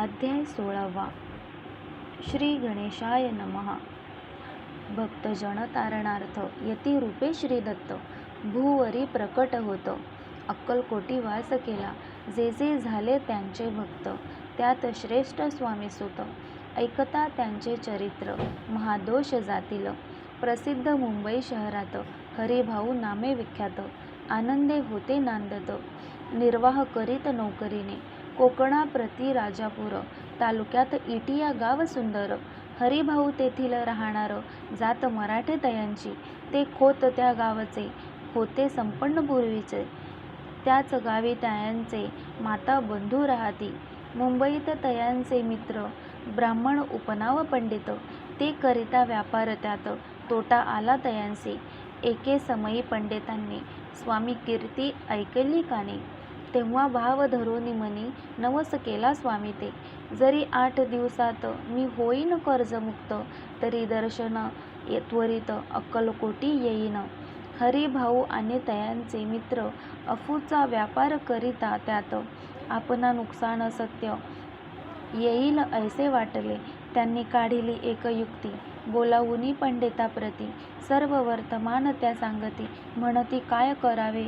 अध्याय सोळावा. श्री गणेशाय नमः. भक्तजन तारणार्थ यती रूपे श्री दत्त. भूवरी प्रकट होत. अक्कलकोटी वास केला. जे जे झाले त्यांचे भक्त. त्यात श्रेष्ठ स्वामी सुत. ऐकता त्यांचे चरित्र. महादोष जातील. प्रसिद्ध मुंबई शहरात. हरिभाऊ नामे विख्यात. आनंदे होते नांदत. निर्वाह करीत नोकरीने. कोकणाप्रती राजापूर तालुक्यात इटिया गाव सुंदर. हरिभाऊ तेथील राहणार जात मराठे तयांची ते खोत त्या गावचे होते संपन्न पूर्वीचे. त्याच गावी तयांचे माता बंधू राहती. मुंबईत तयांचे मित्र ब्राह्मण उपनाव पंडित. ते करिता व्यापार त्यात तोटा आला तयांसी एके समयी पंडितांनी स्वामी कीर्ती ऐकली काने. तेव्हा भाव धरोनी मनी नवस केला स्वामी ते. जरी आठ दिवसात मी होईन कर्जमुक्त तरी दर्शन त्वरित अक्कलकोटी येईन. हरिभाऊ आणि तयांचे मित्र अफूचा व्यापार करिता त्यात आपणा नुकसान सत्य येईल ऐसे वाटले. त्यांनी काढिली एक युक्ती बोलावुनी पंडिताप्रती. सर्व वर्तमान त्या सांगती म्हणती काय करावे?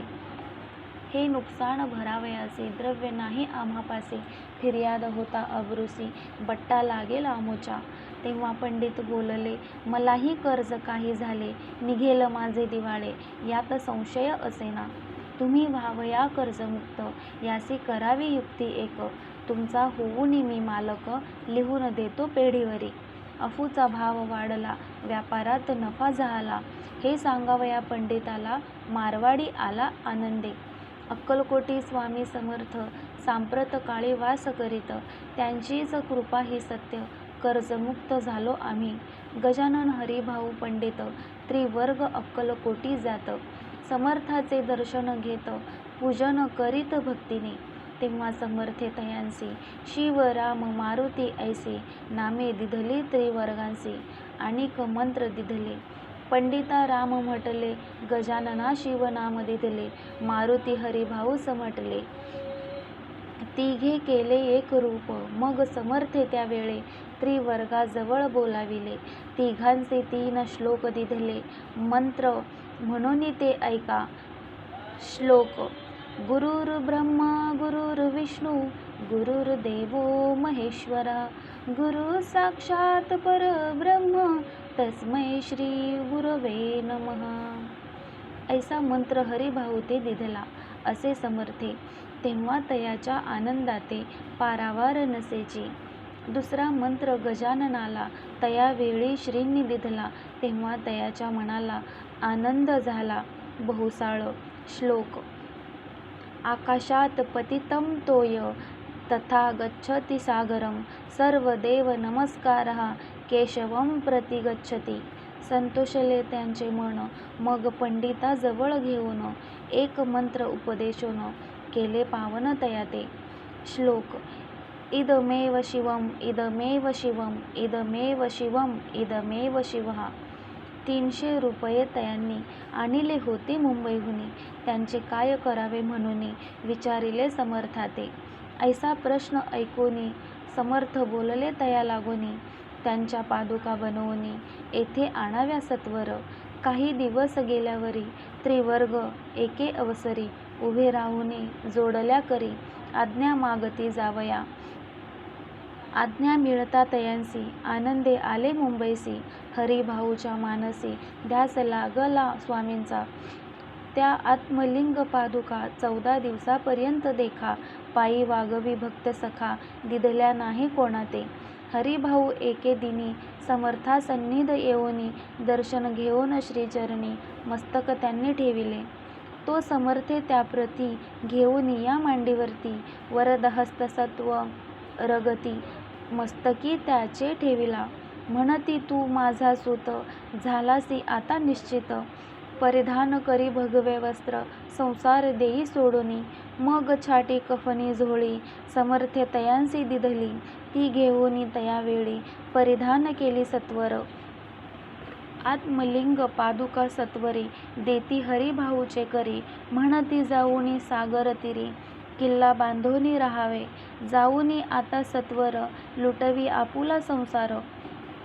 हे नुकसान भरावयाचे द्रव्य नाही आम्हापासे फिर्याद होता अब्रुसी. बट्टा लागेल आमोच्या तेव्हा पंडित बोलले मलाही कर्ज काही झाले निघेल माझे दिवाळे. यात संशय असेना. तुम्ही व्हावया कर्जमुक्त. यासी करावी युक्ती एक. तुमचा होऊनी मी मालक लिहून देतो पेढीवरी. अफूचा भाव वाढला व्यापारात नफा झाला. हे सांगावया पंडिताला मारवाडी आला आनंदे. अक्कलकोटी स्वामी समर्थ सांप्रत काळी वास करीत. त्यांचीच कृपा ही सत्य कर्जमुक्त झालो आम्ही. गजानन हरिभाऊ पंडित त्रिवर्ग अक्कलकोटी जात. समर्थाचे दर्शन घेत पूजन करीत भक्तीने. तेव्हा समर्थे तयांसी शिव राम मारुती ऐसे नामे दिधली त्रिवर्गांसी आणिक मंत्र दिधले. पंडिता राम म्हटले गजानना शिव नाम दिधले मारुती हरिभाऊ समटले. तिघे केले एक रूप मग समर्थे त्यावेळे त्रिवर्गाजवळ बोलाविले. तिघांचे तीन श्लोक दिधले. मंत्र म्हणून ते ऐका. श्लोक गुरुर्ब्रह्मा गुरुर्विष्णू गुरुर्देवो महेश्वरा गुरु साक्षात परब्रह्म तस्मै श्री गुरवे नमः. ऐसा मंत्र हरिभाऊते दिधला असे समर्थे तेव्हा तयाच्या आनंदाते पारावार नसेची. दुसरा मंत्र गजाननाला तयावेळी श्रींनी दिधला तेव्हा तयाच्या मनाला आनंद झाला. बहुसाळ श्लोक. आकाशात पतितं तोय तथा गच्छति सागरं. सर्वदेव नमस्कारः. केशवं प्रति गच्छति संतोषले त्यांचे मन मग पंडिताजवळ घेऊन एक मंत्र उपदेशून केले पावन तयाते. श्लोक इदमेव शिवम इदमेव शिवम इदमेव शिवम इदमेव शिवहा तीनशे रुपये तयांनी आणिले होते मुंबईहुनी. त्यांचे काय करावे म्हणून विचारिले समर्थाते. ऐसा प्रश्न ऐकोनी समर्थ बोलले तया लागोनी त्यांच्या पादुका बनवणी येथे आणाव्या सत्वर. काही दिवस गेल्यावरी त्रिवर्ग एके अवसरी उभे राहून जोडल्या करी आज्ञा मागती जावया. आज्ञा मिळता तयांसी आनंदे आले मुंबईसी हरिभाऊच्या मानसी ध्यास लागला स्वामींचा. त्या आत्मलिंग पादुका चौदा दिवसापर्यंत देखा पायी वागवी भक्त सखा दिधल्या नाही कोणा ते हरिभाऊ एके दिनी समर्था सन्निध येऊनी दर्शन घेऊन श्रीचरणी मस्तक त्यांनी ठेविले. तो समर्थे त्याप्रती घेऊन या मांडीवरती वरदहस्तसत्व रगती मस्तकी त्याचे ठेविला. म्हणती तू माझा सुत झालासी आता निश्चित. परिधान करी भगवे वस्त्र संसार देई सोडूनी. मग छाटी कफनी झोळी समर्थ तयांसी दिधली. ती घेऊन तयावेळी परिधान केली सत्वर. आत्मलिंग पादुका सत्वरी देती हरिभाऊचे करी. म्हणती जाऊनी सागर तिरी किल्ला बांधोनी राहावे. जाऊनी आता सत्वर लुटवी आपुला संसार.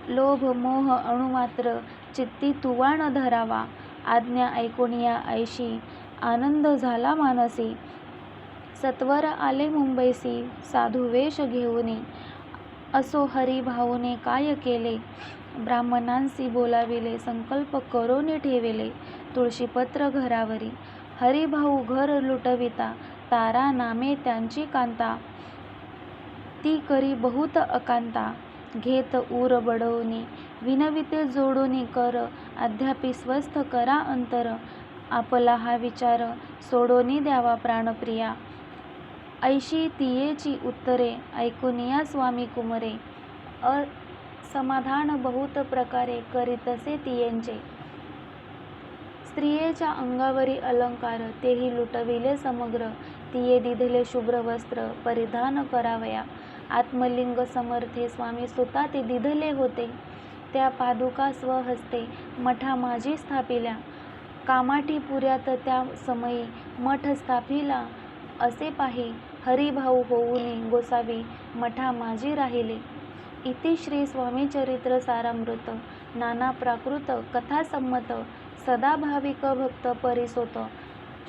लोभ मोह अणुमात्र चित्ती तुवाण धरावा. आज्ञा ऐकून या ऐशी आनंद झाला मानसी. सत्वर आले मुंबईसी साधू वेश घेऊनी असो हरिभाऊने काय केले? ब्राह्मणांसी बोलाविले संकल्प करोने ठेविले तुळशीपत्र घरावरी. हरिभाऊ घर लुटविता तारा नामे त्यांची कांता. ती करी बहुत अकांता. घेत ऊर बडवणी विनविते जोडूनी कर. अद्यापि स्वस्थ करा अंतर. आपला हा विचार सोडोनी द्यावा प्राणप्रिया. ऐशी तियेची उत्तरे ऐकुनिया स्वामी कुमरे. असमाधान बहुत प्रकारे करीतसे तियेंचे. स्त्रियेच्या अंगावरी अलंकार तेही लुटविले समग्र. तिये दिधले शुभ्र वस्त्र परिधान करावया. आत्मलिंग समर्थे स्वामी सुता ते दिधले होते. त्या पादुका स्वहस्ते मठा माझी स्थापिल्या. कामाठी पुऱ्यात त्या समयी मठ स्थापिला असे पाही. हरिभाऊ होऊनी गोसावी मठा माझी राहिले. इति श्री स्वामीचरित्र सारामृत नाना प्राकृत कथासंमत सदा भाविक भक्त परिसोत.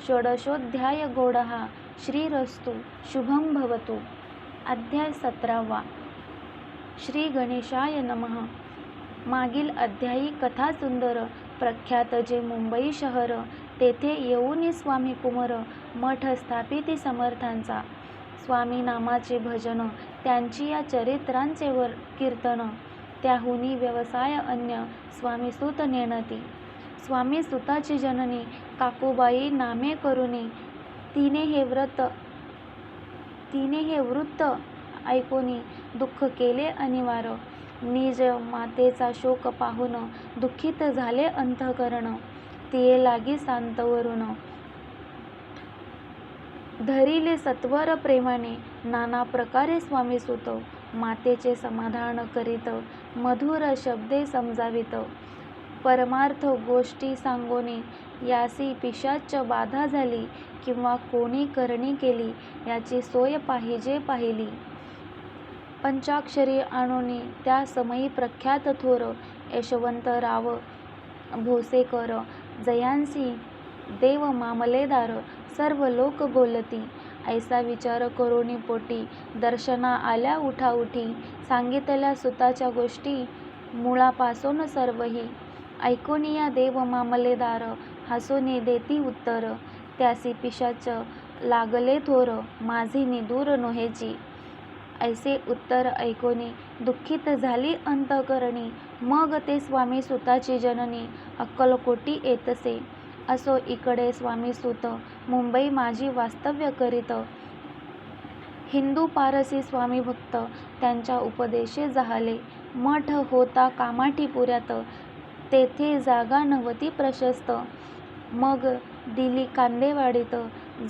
षोडशोध्याय गोडहा श्रीरस्तु शुभं भवतु. अध्याय सतरावा. श्री गणेशाय नमः. मागील अध्यायी कथा सुंदर प्रख्यात जे मुंबई शहर तेथे येऊनी स्वामी कुमर. मठ स्थापिती समर्थांचा. स्वामी नामाचे भजन त्यांची या चरित्रांचे वर कीर्तन त्याहुनी व्यवसाय अन्य स्वामी सुत नेणती. स्वामी सुताची जननी काकूबाई नामे करुणी तिने हे व्रत तिने हे वृत्त ऐकोनी दुःख केले अनिवार्य. निज मातेचा शोक पाहून दुःखित झाले अंतःकरण. तिये लागी सांतवरून धरिले सत्वर प्रेमाने नाना प्रकारे स्वामी सुत मातेचे समाधान करीत मधुर शब्दे समजावित. परमार्थ गोष्टी सांगोनी यासी पिशाच बाधा झाली किंवा कोणी करणी केली याची सोय पाहिजे पाहिली. पंचाक्षरी आणोनी त्या समयी प्रख्यात थोर यशवंतराव भोसेकर जयांसी देव मामलेदार सर्व लोक बोलती. ऐसा विचार करोनी पोटी दर्शना आल्या उठाउठी. सांगितल्या सुताच्या गोष्टी मुळापासून सर्वही. ऐकोनिया देव मामलेदार हसोनी देती उत्तर. त्यासी पिशाच लागले थोर माझी निदूर नोहेची. ऐसे उत्तर ऐकोनी दुःखित झाली अंतकरणी. मग ते स्वामी सुताची जननी अक्कलकोटी येतसे. असो इकडे स्वामी सुत मुंबई माझी वास्तव्य करीत. हिंदू पारसी स्वामी भक्त त्यांच्या उपदेशे जाहले. मठ होता कामाठीपुऱ्यात तेथे जागा नव्हती प्रशस्त. मग दिली कांदेवाडीत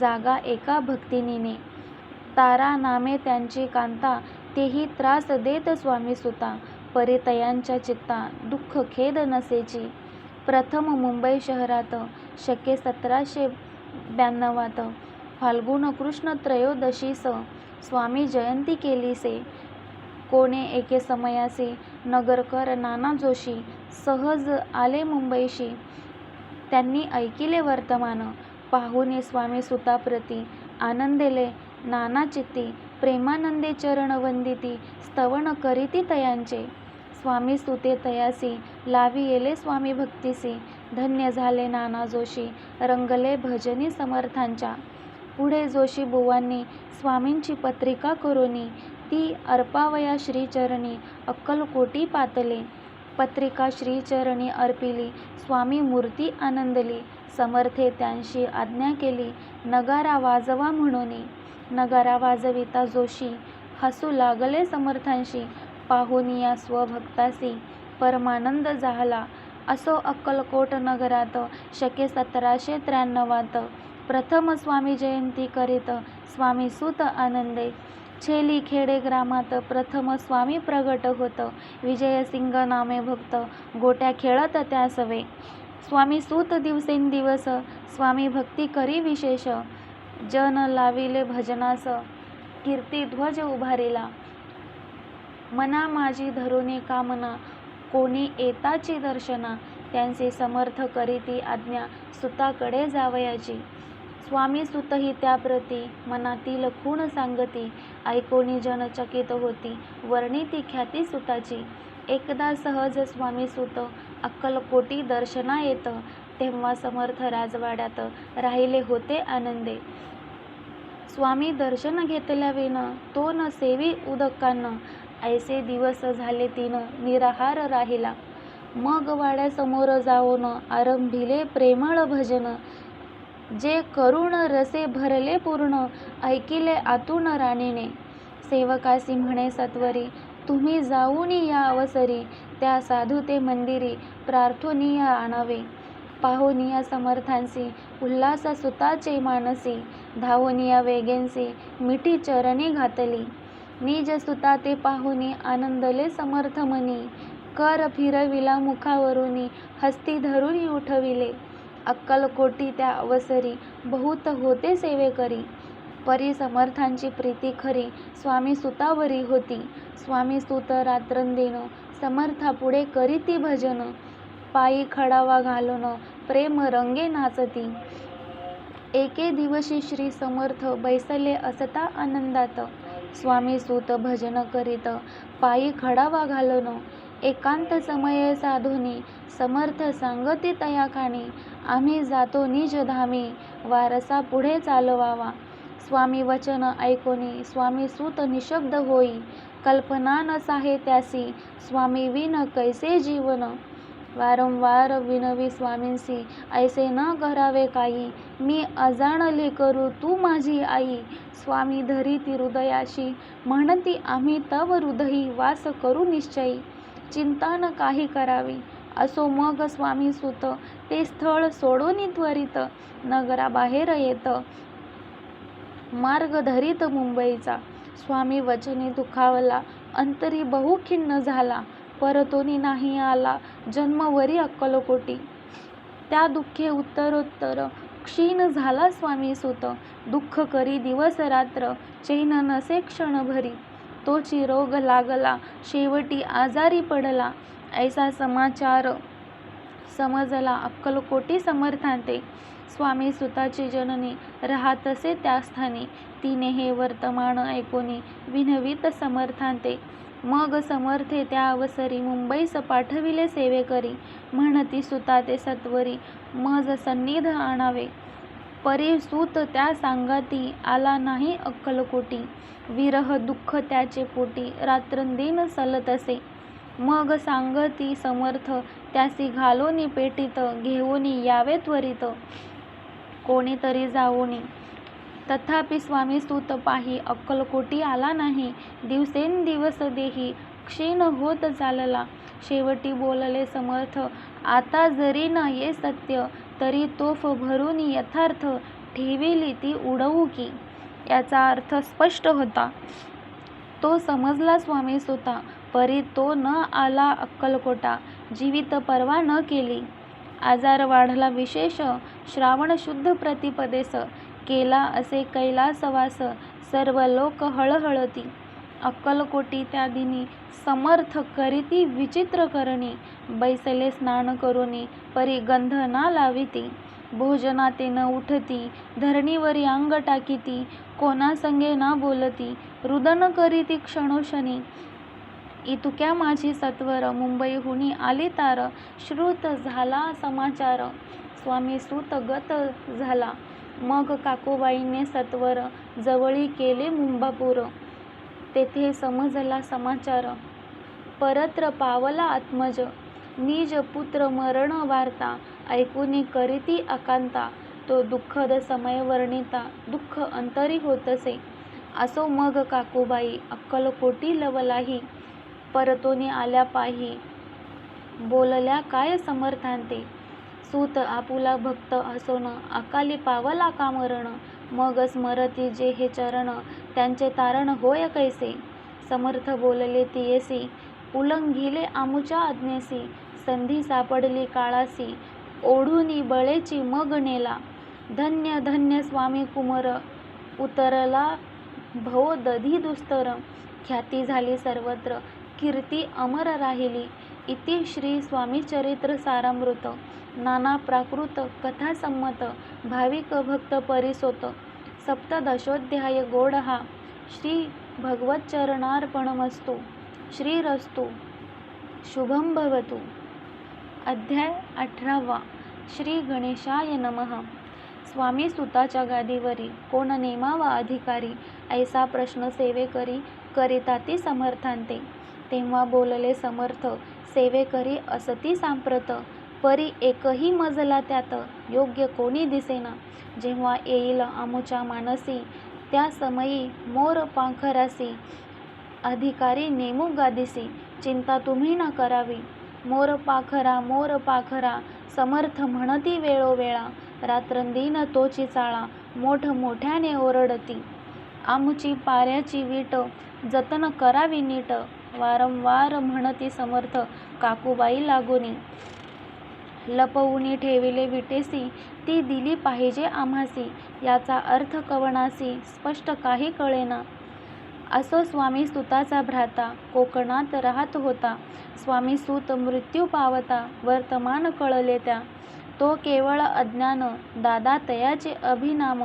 जागा एका भक्तिनीने. तारा नामे त्यांची कांता तेही त्रास देत स्वामी सुता परितयांच्या चित्ता दुःख खेद नसेची. प्रथम मुंबई शहरात शके सतराशे ब्याण्णवात फाल्गुन कृष्ण त्रयोदशीस स्वामी जयंती केलीसे. कोणे एके समयासी नगरकर नाना जोशी सहज आले मुंबईशी. त्यांनी ऐकिले वर्तमान पाहुणे स्वामी सुताप्रती आनंदेले नाना चित्ती प्रेमानंदे चरण वंदिती स्तवन करीती तयांचे. स्वामी सुते तयासी लावी येले स्वामी भक्तीसी धन्य झाले नाना जोशी रंगले भजनी समर्थांच्या. पुढे जोशी बुवांनी स्वामींची पत्रिका करुनी ती अर्पावया श्रीचरणी अक्कलकोटी पातले. पत्रिका श्रीचरणी अर्पिली स्वामी मूर्ती आनंदली समर्थे त्यांशी आज्ञा केली नगारा वाजवा म्हणूनी. नगारा वाजविता जोशी. हसू लागले समर्थांशी. पाहुनिया स्वभक्तासी परमानंद झाला. असो अक्कलकोट नगरात शके सतराशे त्र्याण्णवात प्रथम स्वामी जयंती करीत स्वामी सुत आनंदे. छेली खेडे ग्रामात प्रथम स्वामी प्रगट होत. विजयसिंग नामे भक्त. गोट्या खेळत त्या सवे स्वामी सूत दिवसेंदिवस स्वामी भक्ती करी विशेष. जन लाविले भजनास कीर्ती ध्वज उभारिला. मना माझी धरुणी कामना कोणी येताची दर्शना त्यांचे समर्थ करीती आज्ञा सुताकडे जावयाची. स्वामी सुतही त्याप्रती मनातील खूण सांगती ऐकोनी जनचकित होती होती वर्णिती ख्याती सुताची. एकदा सहज स्वामी सुत अक्कलकोटी दर्शना येतं तेव्हा समर्थ राजवाड्यात राहिले होते आनंदे. स्वामी दर्शन घेतल्याविन तो न सेवी उदकानं. ऐसे दिवस झाले तिनं निराहार राहिला. मग वाड्यासमोर जाऊन आरंभिले प्रेमळ भजन. जे करुण रसे भरले पूर्ण ऐकिले आतून राणीने. सेवकासी म्हणे सत्वरी तुम्ही जाऊन या अवसरी त्या साधू ते मंदिरी प्रार्थनीय आणावे. पाहुनिया समर्थांसी उल्हास सुताचे मानसी धावोनिया वेगेंसी मिठी चरणी घातली. निज सुता ते पाहुनी आनंदले समर्थ मनी कर फिरविला मुखावरुनी हस्ती धरुनी उठविले. अक्कलकोटी त्या अवसरी बहुत होते सेवेकरी परी समर्थांची प्रीती खरी स्वामी सुतावरी होती. स्वामी सुत रात्रंदिन समर्थापुढे करीती भजन. पायी खडावा घालून प्रेम रंगे नाचती. एके दिवशी श्री समर्थ बैसले असता आनंदात. स्वामी सूत भजन करीत पायी खडावा घालून एकांत समये साधुनी समर्थ सांगती तयाखानी आम्ही जातो निज धामी वारसा पुढे चालवावा. स्वामी वचन ऐकोनी स्वामी सूत निशब्द होई कल्पना न साहे त्यासी स्वामी विन कैसे जीवन? वारंवार विनवी स्वामींसी ऐसे न करावे काही. मी अजाणले करू तू माझी आई. स्वामी धरिती हृदयाशी म्हणती आम्ही तव हृदयी वास करू निश्चयी. चिंता न काही करावी. असो मग स्वामी सुत. ते स्थळ सोडून त्वरित. नगराबाहेर येत. मार्ग धरीत मुंबईचा. स्वामी वचनी दुखावला. अंतरी बहुखिन्न झाला. परतोनी नाही आला. जन्मवरी अक्कलकोटी. त्या दुःखे उत्तरोत्तर. क्षीण झाला स्वामी सुत. दुःख करी दिवस रात्र. चैन नसे क्षणभरी. तोची रोग लागला. शेवटी आजारी पडला. ऐसा समाचार समजला. अक्कलकोटी समर्थांते. स्वामी सुताची जननी राहतसे त्या स्थानी. तिने हे वर्तमान ऐकोनी विनवीत समर्थांते. मग समर्थे त्या अवसरी मुंबईस पाठविले सेवेकरी म्हणती सुता ते सत्वरी मज सन्निध आणावे. परी सूत त्या सांगाती आला नाही अक्कलकोटी. विरह दुःख त्याचे पोटी रात्रंदिन सलतसे मग सांगती समर्थ त्यासी घालोनी पेटीत घेऊनी यावे त्वरित. कोणीतरी जाऊनी तथापि स्वामी स्तुत पाही अक्कलकोटी आला नाही. दिवसेंदिवस देही क्षीण होत चालला. शेवटी बोलले समर्थ आता जरी न ये सत्य तरी तोफ भरून यथार्थ ठेविली ती उडवू की याचा अर्थ स्पष्ट होता. तो समजला स्वामी सुता परी तो न आला अक्कलकोटा जीवित परवा न केली. आजार वाढला विशेष. श्रावण शुद्ध प्रतिपदेस. केला असे कैलासवास. सर्व लोक हळहळती. अक्कलकोटी त्या दिनी समर्थ करीती विचित्र करणी. बैसले स्नान करुनी परी गंध ना लाविती. भोजनाते न उठती धरणीवरी अंग टाकीती. कोणासंगे ना बोलती. रुदन करीती क्षणोक्षणी इतुक्या माझी सत्वर मुंबईहुनी आले तार श्रुत झाला समाचार. स्वामी सुत गत झाला. मग काकोबाईने सत्वर जवळी केले मुंबापूर. तेथे समजला समाचार. परत्र पावला आत्मज. निज पुत्र मरण वार्ता. ऐकुनी करीती अकांता. तो दुःखद समय वर्णिता. दुःख अंतरी होतसे. असो मग काकोबाई अक्कलकोटी लवलाही. परतोनी आल्या पाही बोलल्या काय समर्थांते? सूत आपुला भक्त असोन अकाली पावला का मरण? मग स्मरती जे हे चरण त्यांचे तारण होय कैसे समर्थ बोलले तियेसी उलंघिले आमुच्या आज्ञेसी संधी सापडली काळासी ओढूनी बळेची मग नेला. धन्य धन्य स्वामी कुमर उतरला भव दधी दुस्तर ख्याती झाली सर्वत्र कीर्ती अमर राहिली. इति श्री स्वामी चरित्र सारामृत. नाना प्राकृत कथा संमत भाविक भक्त परिसोत. सप्तदशोध्याय गोड हा श्री भगवच्चरणार्पणमस्तु श्रीरस्तु शुभम भवतु. अध्याय अठरावा. श्री गणेशाय नमः. स्वामी सुताच्या गादीवरी कोण नेमावा अधिकारी ऐसा प्रश्न सेवेकरी करिता ती समर्थांते. तेव्हा बोलले समर्थ सेवेकरी असती सांप्रत परी एकही मजला त्यात योग्य कोणी दिसेना. जेव्हा येईल आमुच्या मानसी त्या समयी मोर पांखरासी अधिकारी नेमू गादिसी. चिंता तुम्ही न करावी. मोर पाखरा मोर पाखरा समर्थ म्हणती वेळोवेळा. रात्रंदिन तोची चाळा मोठ मोठ्याने ओरडती. आमची पाऱ्याची वीट जतन करावी नीट. वारंवार म्हणती समर्थ काकूबाई लागोनी. लपवूनी ठेविले विटेसी ती दिली पाहिजे आम्हासी. याचा अर्थ कवणासी स्पष्ट काही कळेना. असो स्वामी सुताचा भ्राता कोकणात राहत होता. स्वामी सूत मृत्यू पावता वर्तमान कळले त्या. तो केवळ अज्ञान दादा तयाचे अभिनाम.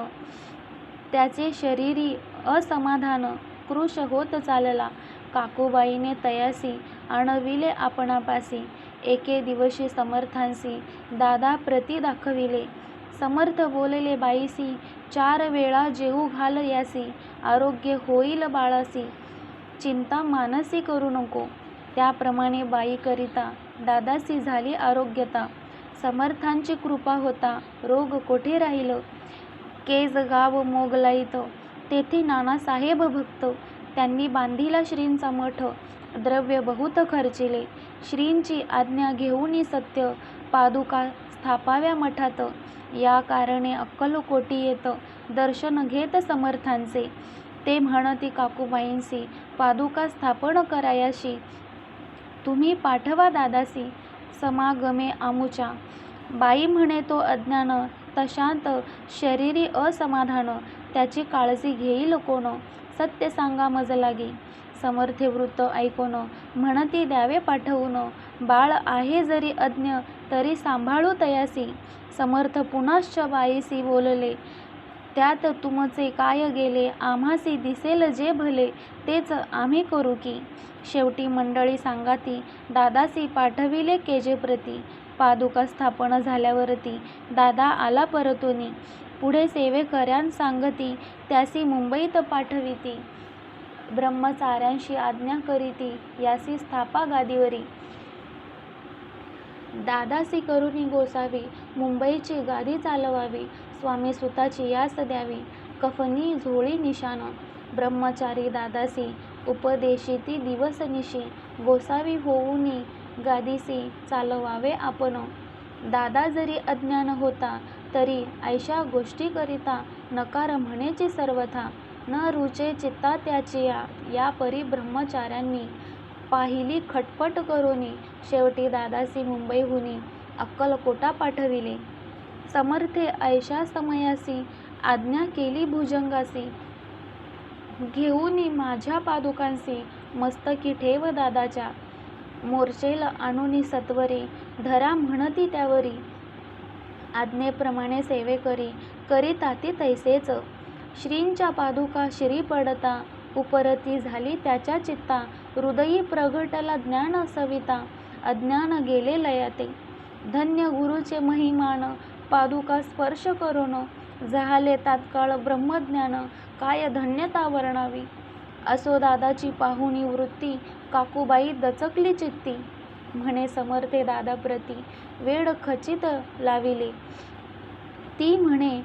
त्याचे शरीरी असमाधान कृश होत चालला. काकूबाईने तयासी आणविले आपणापासी एके दिवशी समर्थांसी दादा प्रती दाखविले. समर्थ बोलले बाईसी चार वेळा जेऊ घाल यासी आरोग्य होईल बाळासी चिंता मानसी करू नको. त्याप्रमाणे बाईकरिता दादासी झाली आरोग्यता. समर्थांची कृपा होता रोग कोठे राहिलं? केज गाव मोगलाईत तेथे नानासाहेब भक्त त्यांनी बांधिला श्रींचा मठ द्रव्य बहुत खर्चिले. श्रींची आज्ञा घेऊनी सत्य पादुका स्थापाव्या मठात. या कारणे अक्कलकोटी येत दर्शन घेत समर्थांचे. ते म्हणती काकूबाईंसी पादुका स्थापन करायाशी. तुम्ही पाठवा दादासी समागमे आमुच्या. बाई म्हणे तो अज्ञान तशांत शरीरी असमाधान. त्याची काळजी घेईल कोण सत्य सांगा मज लागे समर्थे वृत्त ऐकोन. म्हणती द्यावे पाठवून. बाळ आहे जरी अज्ञ तरी सांभाळू तयासी. समर्थ पुनश्च बाईसी बोलले. त्यात तुमचे काय गेले? आम्हासी दिसेल जे भले तेच आम्ही करू की. शेवटी मंडळी सांगाती दादासी पाठविले केजेप्रती पादुका स्थापन झाल्यावरती दादा आला परतोनी. पुढे सेवेकऱ्यां सांगती त्यासी मुंबईत पाठविती. ब्रह्मचाऱ्यांशी आज्ञा करीती यासी स्थापा गादीवरी दादासी करुणी गोसावी मुंबईची गादी चालवावी स्वामी सुताची यास द्यावी कफनी झोळी निशाण. ब्रह्मचारी दादासी उपदेशिती दिवसनिशी गोसावी होऊनी गादीसी चालवावे आपण. दादा जरी अज्ञान होता तरी ऐशा गोष्टीकरिता नकार म्हणेची सर्वथा. न रुचे चित्ता त्याची या परी ब्रह्मचाऱ्यांनी पाहिली खटपट करोनी शेवटी दादासी मुंबईहुनी अक्कलकोटा पाठविले. समर्थे ऐशा समयासी आज्ञा केली भुजंगासी. घेऊनी माझ्या पादुकांसी मस्तकी ठेव दादाच्या. मोर्चेल आणूनी सत्वरी धरा म्हणती त्यावरी. आज्ञेप्रमाणे सेवे करी सेवेकरी करीताती तैसेच. श्रींच्या पादुका श्री पडता उपरती झाली त्याच्या चित्ता हृदयी प्रगटला ज्ञान सविता अज्ञान गेले लयाते. धन्य गुरुचे महिमान पादुका स्पर्श करून झाले तात्काळ ब्रह्मज्ञान काय धन्यता वर्णावी? असो दादाची पाहुणी वृत्ती काकूबाई दचकली चित्ती. म्हणे समर्थे दादाप्रती. वेळ खचित लाविले. ती म्हणे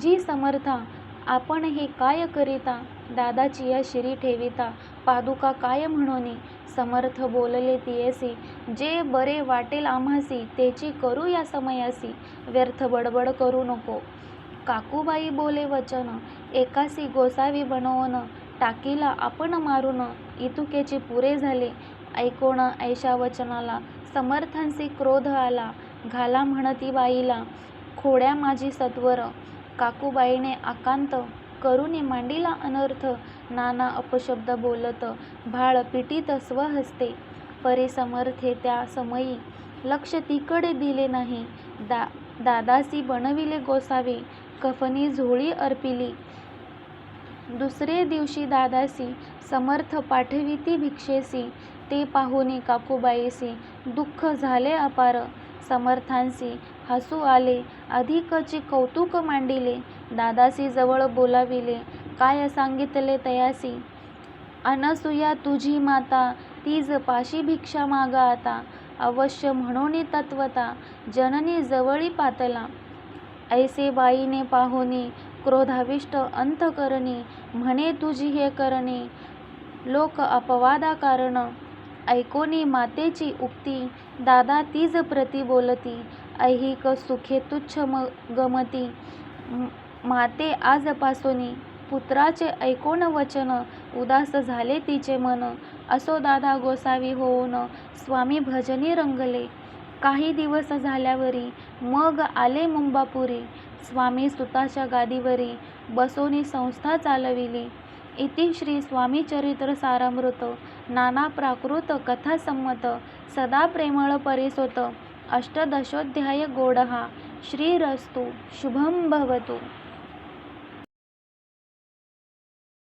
जी समर्था आपण हे काय करिता? दादाची या शिरी ठेविता? पादुका काय म्हणोनी? समर्थ बोलले तियसी जे बरे वाटेल आम्हासी तेची करू या समयासी. व्यर्थ बडबड करू नको. काकूबाई बोले वचन एकासी गोसावी बनवून टाकीला आपण मारून इतुकेची पुरे झाले. ऐकोण ऐशा वचनाला समर्थांसी क्रोध आला घाला म्हणती बाईला खोड्या माझी सत्वर काकूबाईने आकांत करुने मांडीला अनर्थ नाना अपशब्द बोलत भाळ पिटीत स्वहस्ते परी समर्थे त्या समयी लक्ष तिकडे दिले नाही दा दादासी बनविले गोसावे कफनी झोळी अर्पिली. दुसरे दिवशी दादासी समर्थ पाठविती भिक्षेसी ते पाहुनी काकूबाईसी दुःख झाले अपार. समर्थांसी हसू आले. अधिकची कौतुक मांडिले. दादासी जवळ बोलाविले. काय सांगितले तयासी अनसुया तुझी माता तीज पाशी भिक्षा मागा आता. अवश्य म्हणोनी तत्वता जननी जवळी पातला. ऐसे बाईने पाहुनी क्रोधाविष्ट अंत करणे म्हणे तुझी हे करणे लोक अपवादा कारण ऐकोनी मातेची उक्ती. दादा तीज प्रती बोलती ऐहिक सुखे तुच्छ म गमती. माते आजपासोनी पुत्राचे ऐकोन वचन उदास झाले तिचे मन. असो दादा गोसावी होऊन स्वामी भजनी रंगले. काही दिवस झाल्यावरी मग आले मुंबापुरी. स्वामी सुताच्या गादीवरी बसोनी संस्था चालविली. इति श्री स्वामी चरित्र सारामृत. नाना प्राकृत कथा सदा प्रेमळ परिसोत। अष्टदशोध्याय गोडहा। श्रीरस्तु शुभं भवतु।